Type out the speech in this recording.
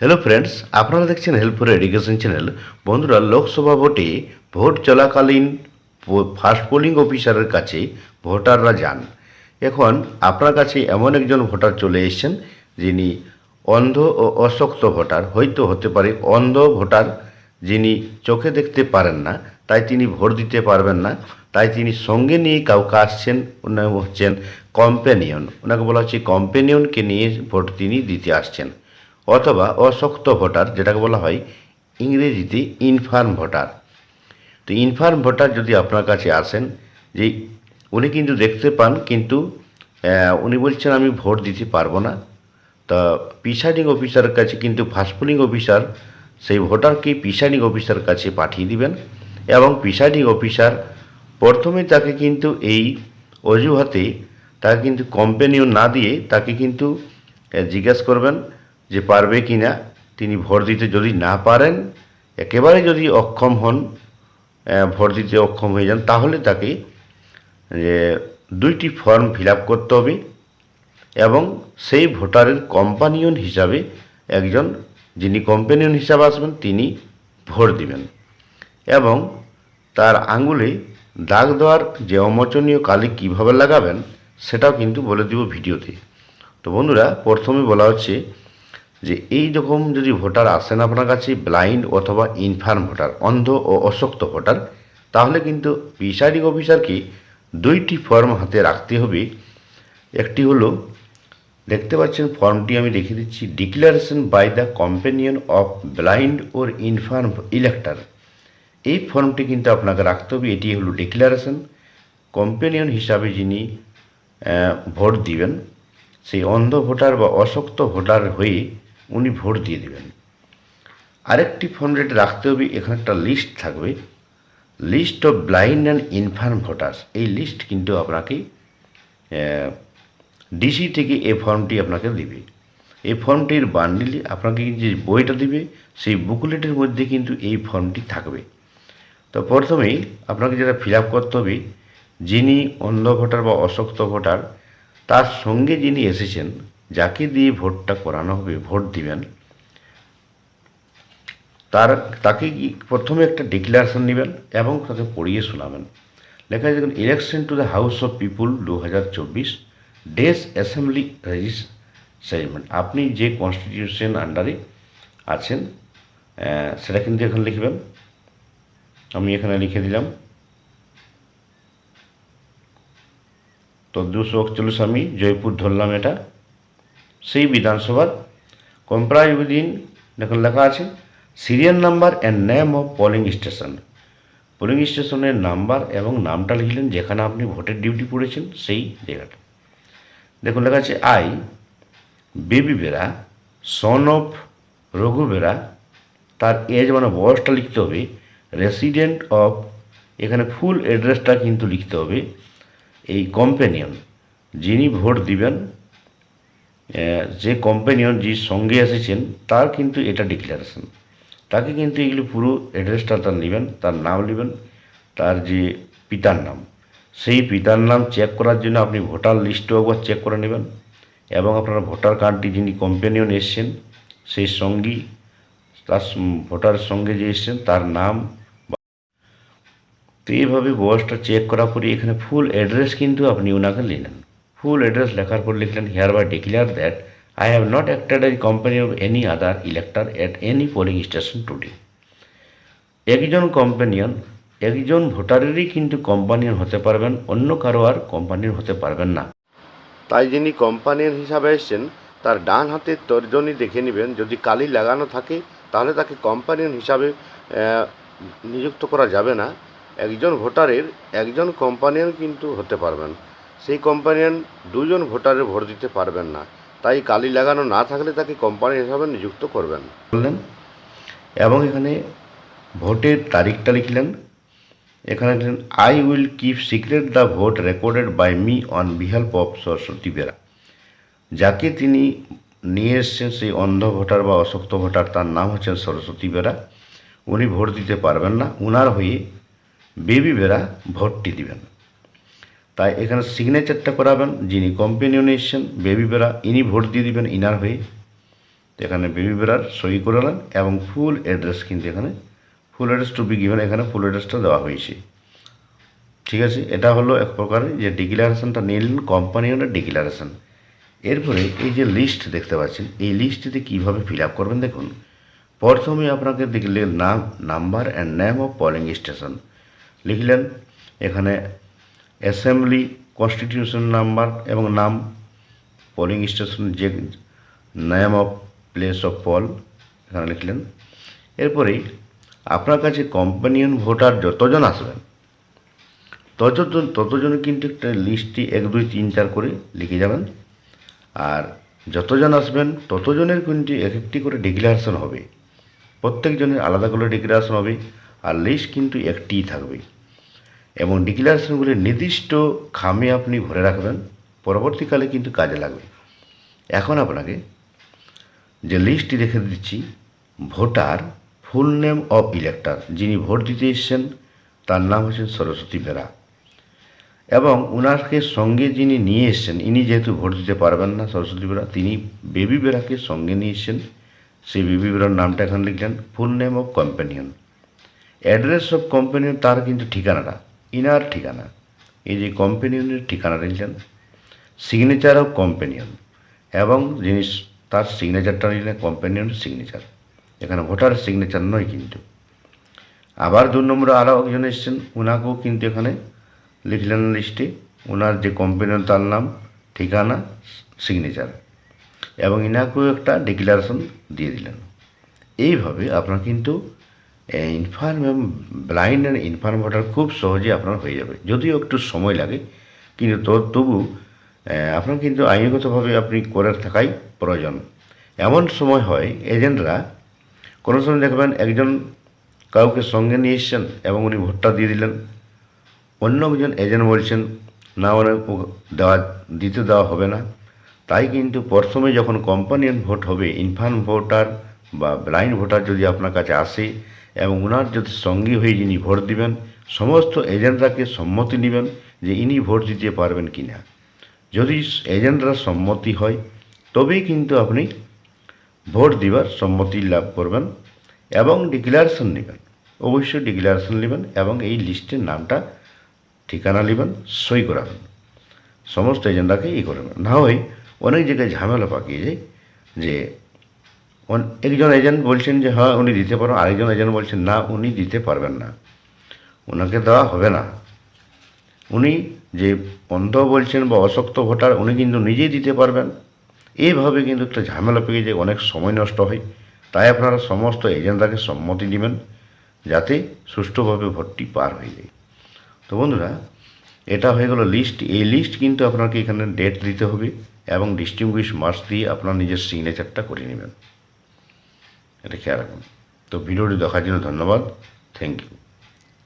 Hello friends আপনারা দেখছেন help for education channel বন্ধুরা লোকসভা ভোটে ভোট চলাকালীন ফার্স্ট পোলিং অফিসারের কাছে ভোটাররা যান। এখন আপনার কাছে এমন একজন ভোটার চলে এসেছেন, যিনি অন্ধ ও অশক্ত ভোটার, হয়তো হতে পারে অন্ধ ভোটার যিনি চোখে দেখতে পারেন না, তাই তিনি ভোট দিতে পারবেন না, তাই তিনি সঙ্গে নিয়ে কাউকে আসছেন ওনার হচ্ছেন কম্পেনিয়ন ওনাকে বলা হচ্ছে কম্পেনিয়নকে নিয়ে ভোট তিনি দিতে আসছেন। অথবা অশক্ত ভোটার, যেটাকে বলা হয় ইংরেজিতে ইনফার্ম ভোটার। তো ইনফার্ম ভোটার যদি আপনার কাছে আসেন, যে উনি কিন্তু দেখতে পান, কিন্তু উনি বলছেন, আমি ভোট দিতে পারব না। তা প্রিসাইডিং অফিসারের কাছে কিন্তু ফার্স্ট পোলিং অফিসার সেই ভোটারকে প্রিসাইডিং অফিসার কাছে পাঠিয়ে দিবেন। এবং প্রিসাইডিং অফিসার প্রথমে তাকে কিন্তু এই অজুহাতে তাকে কিন্তু কম্পেনিও না দিয়ে তাকে কিন্তু জিজ্ঞেস করবেন যে পারবে কি না তিনি ভোট দিতে যদি না পারেন, একেবারে যদি অক্ষম হন ভোট দিতে অক্ষম হয়ে যান, তাহলে তাকে, যে দুইটি ফর্ম ফিল করতে হবে এবং সেই ভোটারের কম্পানিয়ন হিসাবে একজন, যিনি কম্পানিয়ন হিসাবে আসবেন, তিনি ভোট দিবেন। এবং তার আঙ্গুলে দাগ দেওয়ার যে অমোচনীয় কালি কীভাবে লাগাবেন, সেটাও কিন্তু বলে দিব ভিডিওতে। তো বন্ধুরা, প্রথমে বলা হচ্ছে যে এই রকম যদি ভোটার আসেন আপনার কাছে, ব্লাইন্ড অথবা ইনফার্ম ভোটার, অন্ধ ও অশক্ত ভোটার, তাহলে কিন্তু প্রিসাইডিং অফিসারকে দুইটি ফর্ম হাতে রাখতে হবে। একটি হলো, দেখতে পাচ্ছেন ফর্মটি আমি দেখিয়ে দিচ্ছি declaration by the companion of blind or infirm elector এই ফর্মটি কিন্তু আপনাকে রাখতে হবে, এটি হলো ডিক্লারেশন কম্পেনিয়ন হিসাবে যিনি ভোট দিবেন, সেই অন্ধ ভোটার বা অশক্ত ভোটার হয়ে উনি ভোট দিয়ে দেবেন। আরেকটি ফর্ম যেটা রাখতে হবে, এখানে একটা লিস্ট থাকবে। List of blind and infirm voters এই লিস্ট কিন্তু আপনাকে ডিসি থেকে এই ফর্মটি আপনাকে দিবে। এই ফর্মটির বান্ডিলে আপনাকে যে বইটা দিবে, সেই বুকলেটের মধ্যে কিন্তু এই ফর্মটি থাকবে। তো প্রথমেই আপনাকে যেটা ফিল করতে হবে, যিনি অন্ধ ভোটার বা অশক্ত ভোটার, তার সঙ্গে যিনি এসেছেন যাকে দিয়ে ভোটটা করানো হবে, ভোট দিবেন, তার, তাকে কি প্রথমে একটা ডিক্লারেশন নেবেন এবং তাকে পড়িয়ে শোনাবেন। লেখা আছে election to the house of people দু হাজার চব্বিশ ডেস অ্যাসেম্বলি রেজিস্ট্রেশন আপনি যে কনস্টিটিউশন আন্ডারে আছেন সেটা কিন্তু এখানে লিখবেন। আমি এখানে লিখে দিলাম। তো দুশো একচল্লিশ আমি জয়পুর ধরলাম এটা। সেই বিধানসভার কম্প্রাইজ দেখুন লেখা আছে, serial number and name of polling station polling স্টেশনের নাম্বার এবং নামটা লিখলেন যেখানে আপনি ভোটের ডিউটি পড়েছেন সেই জায়গাটা। দেখুন লেখা আছে I Baby Bera son of Raghu Bera তার এজ মানে বয়সটা লিখতে হবে রেসিডেন্ট অফ এখানে ফুল অ্যাড্রেসটা কিন্তু লিখতে হবে, এই কম্পেনিয়ন যিনি ভোট দিবেন যে কম্পেনিয়ন যে সঙ্গে এসেছেন তার কিন্তু এটা ডিক্লারেশন তাকে কিন্তু এগুলো পুরো অ্যাড্রেসটা তার নেবেন, তার নাম নেবেন, তার যে পিতার নাম। সেই পিতার নাম চেক করার জন্য আপনি ভোটার লিস্টও একবার চেক করে নেবেন এবং আপনার ভোটার কার্ডটি যিনি কম্পেনিয়ন এসছেন, সেই সঙ্গী, তার ভোটার সঙ্গে যে এসছেন, তার নাম তো এইভাবে বয়সটা চেক করার পরে এখানে ফুল অ্যাড্রেস কিন্তু আপনি ওনাকে নিলেন ফুল অ্যাড্রেস লেখার পর লিখলেন hereby declare that I have not acted as company of any other elector at any polling station today একজন কম্পানিয়ন একজন ভোটারেরই কিন্তু কোম্পানিয়ন হতে পারবেন, অন্য কারও আর কোম্পানিয়ন হতে পারবেন না। তাই যিনি কোম্পানির হিসাবে এসছেন, তার ডান হাতের তর্জনী দেখে নেবেন। যদি কালি লাগানো থাকে, তাহলে তাকে কোম্পানিয়ন হিসাবে নিযুক্ত করা যাবে না। একজন ভোটারের একজন কোম্পানিয়ন কিন্তু হতে পারবেন। সেই কোম্পানিয়ন দুজন ভোটারের ভোট দিতে পারবেন না। তাই কালি লাগানো না থাকলে তাকে কোম্পানি হিসাবে নিযুক্ত করবেন। বললেন এবং এখানে ভোটের তারিখটা লিখলেন। এখানে I will keep secret the vote recorded by me on বিহেল্প of Saraswati Bera যাকে তিনি নিয়ে এসছেন, সেই অন্ধ ভোটার বা অশক্ত ভোটার, তার নাম হচ্ছেন সরস্বতী বেরা উনি ভোট দিতে পারবেন না। উনার হয়ে বেবি বেরা ভোটটি দিবেন। তাই এখানে সিগনেচারটা করাবেন, যিনি কম্পেনিয়নে এসছেন বেবি বেরা ইনি ভোট দিয়ে দিবেন ইনার হয়ে। তো এখানে বেবি বেরার সই করালেন এবং ফুল অ্যাড্রেস কিন্তু এখানে full address to be given এখানে ফুল অ্যাড্রেসটা দেওয়া হয়েছে। ঠিক আছে? এটা হলো এক প্রকারের যে ডিক্লারেশনটা নিলেন কোম্পানি ওনার ডিক্লারেশন এরপরে এই যে লিস্ট দেখতে পাচ্ছেন, এই লিস্টটিতে কীভাবে ফিল আপ করবেন দেখুন। প্রথমে আপনাকে দেখলেন নাম number and name of polling station লিখলেন, এখানে অ্যাসেম্বলি, কনস্টিটিউশন নাম্বার এবং নাম পোলিং স্টেশন যে name of place of poll এখানে লিখলেন। এরপরেই, আপনার কাছে কম্পানিয়ন ভোটার যতজন আসবেন, ততজন ততজন কিন্তু একটা লিস্টটি এক, দুই, তিন, চার করে লিখে যাবেন। আর যতজন আসবেন, ততজনের কিন্তু এক, একটি করে ডিক্লারেশন হবে। প্রত্যেকজনের আলাদা করে ডিক্লারেশন হবে। আর লিস্ট কিন্তু একটিই থাকবে। এবং ডিক্লারেশনগুলি নির্দিষ্ট খামে আপনি ভরে রাখবেন, পরবর্তীকালে কিন্তু কাজে লাগবে। এখন আপনাকে যে লিস্টটি রেখে দিচ্ছি, voter full name of elector, যিনি ভোট দিতে এসছেন, তার নাম হচ্ছেন সরস্বতী বেরা এবং ওনাকে সঙ্গে যিনি নিয়ে এসছেন, ইনি যেহেতু ভোট দিতে পারবেন না, সরস্বতী বেরা তিনি বেবি বেরাকে সঙ্গে নিয়ে এসছেন। সেই বেবি বেরার নামটা এখানে লিখলেন, full name of companion. Address of companion তার কিন্তু ঠিকানাটা। ইনার ঠিকানা, এই যে কম্পেনিয়নের ঠিকানা নিলেন সিগনেচার অফ কম্পানিয়ন এবং জিনিস তার সিগনেচারটা নিলেন কম্পানিয়নের সিগনেচার এখানে ভোটার সিগনেচার নয় কিন্তু। আবার দু নম্বরে আরও একজন এসছেন ওনাকেও কিন্তু এখানে লিখলেন লিস্টে ওনার যে কোম্পানির তার নাম, ঠিকানা সিগনেচার এবং ইনাকেও একটা ডিক্লারেশন দিয়ে দিলেন। এইভাবে আপনার কিন্তু ইনফার্ম এবং ব্লাইন্ড অ্যান্ড ইনফার্ম ভোটার খুব সহজে আপনার হয়ে যাবে। যদিও একটু সময় লাগে, কিন্তু তবু আপনার কিন্তু আইনগতভাবে আপনি করে থাকাই প্রয়োজন। এমন সময় হয়, এজেন্টরা কোনো সময় দেখবেন একজন কাউকে সঙ্গে নিয়ে এসছেন এবং উনি ভোটটা দিয়ে দিলেন। অন্য একজন এজেন্ট বলছেন, না ওনার দেওয়া, দিতে দেওয়া হবে না। তাই কিন্তু প্রথমে যখন কোম্পানিয়ান ভোট হবে ইনফার্ম ভোটার বা ব্লাইন্ড ভোটার যদি আপনার কাছে আসে এবং ওনার যদি সঙ্গী হয়ে যিনি ভোট দিবেন, সমস্ত এজেন্টরাকে সম্মতি নেবেন যে ইনি ভোট দিতে পারবেন কি না যদি এজেন্টরা সম্মতি হয়, তবেই কিন্তু আপনি ভোট দিবার সম্মতি লাভ করবেন এবং ডিক্লারেশন নেবেন। অবশ্যই ডিক্লারেশন নেবেন এবং এই লিস্টের নামটা, ঠিকানা নেবেন, সই করাবেন। সমস্ত এজেন্ডাকে ই করবেন। না হয় অনেক জায়গায় ঝামেলা পাকিয়ে যায় যে একজন এজেন্ট বলছেন যে হ্যাঁ উনি দিতে পারবেন আরেকজন এজেন্ট বলছেন, না, উনি দিতে পারবেন না। ওনাকে দেওয়া হবে না। উনি যে অন্ধ বলছেন বা অশক্ত ভোটার, উনি কিন্তু নিজেই দিতে পারবেন। এইভাবে কিন্তু একটা ঝামেলা পেয়ে যে অনেক সময় নষ্ট হয়। তাই আপনারা সমস্ত এজেন্টরাকে সম্মতি নেবেন যাতে সুষ্ঠুভাবে ভোটটি পার হয়ে যায়। তো বন্ধুরা, এটা হয়ে গেল লিস্ট। এই লিস্ট কিন্তু আপনাকে এখানে ডেট দিতে হবে এবং ডিস্টিংগুইশ মার্কস দিয়ে আপনার নিজের সিগনেচারটা করে নেবেন। এটা খেয়াল রাখুন তো ভিডিওটি দেখার জন্য ধন্যবাদ। Thank you